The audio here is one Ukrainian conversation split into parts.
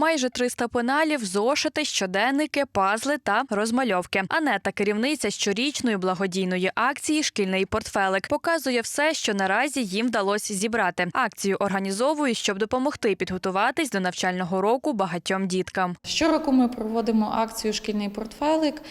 Майже 300 пеналів, зошити, щоденники, пазли та розмальовки. Анета, керівниця щорічної благодійної акції Шкільний портфелик, показує все, що наразі їм вдалося зібрати. Акцію організовують, щоб допомогти підготуватись до навчального року багатьом діткам. Щороку ми проводимо акцію Шкільний портфелик.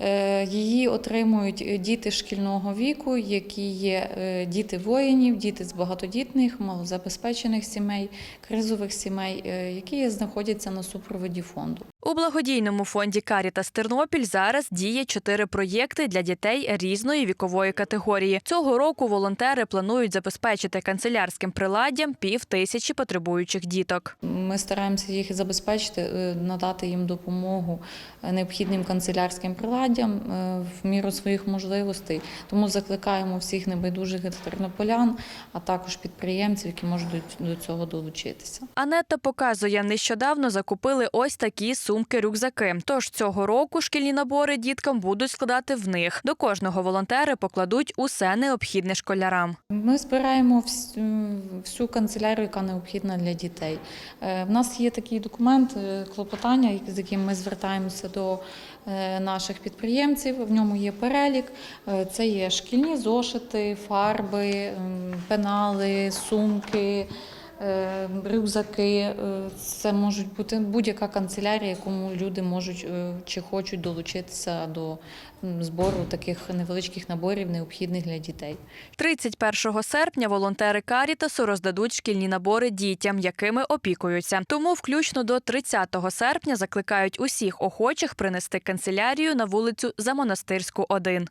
Е, Її отримують діти шкільного віку, які є е, діти воїнів, діти з багатодітних, малозабезпечених сімей, кризових сімей, е, які знаходяться на супроводі фонду. У благодійному фонді Карітас Тернопіль зараз діє чотири проєкти для дітей різної вікової категорії. Цього року волонтери планують забезпечити канцелярським приладдям пів тисячі потребуючих діток. Ми стараємося їх забезпечити, е, надати їм допомогу е, необхідним канцелярським приладдям е, в міру своїх можливостей. Тому закликаємо всіх небайдужих тернополян, а також підприємців, які можуть до- цього долучитися. Анетта показує, нещодавно закупили ось такі сумки-рюкзаки. Тож цього року шкільні набори діткам будуть складати в них. До кожного волонтери покладуть усе необхідне школярам. Ми збираємо всю, канцелярію, яка необхідна для дітей. Е, В нас є такий документ е, клопотання, з яким ми звертаємося до е, наших підприємців. В ньому є перелік. Це є шкільні зошити, фарби, пенали, сумки. Е, Рюкзаки, Е, це можуть бути будь-яка канцелярія, якому люди можуть е, чи хочуть долучитися до збору таких невеличких наборів, необхідних для дітей. 31 серпня волонтери Карітасу роздадуть шкільні набори дітям, якими опікуються. Тому включно до 30 серпня закликають усіх охочих принести канцелярію на вулицю Замонастирську 1.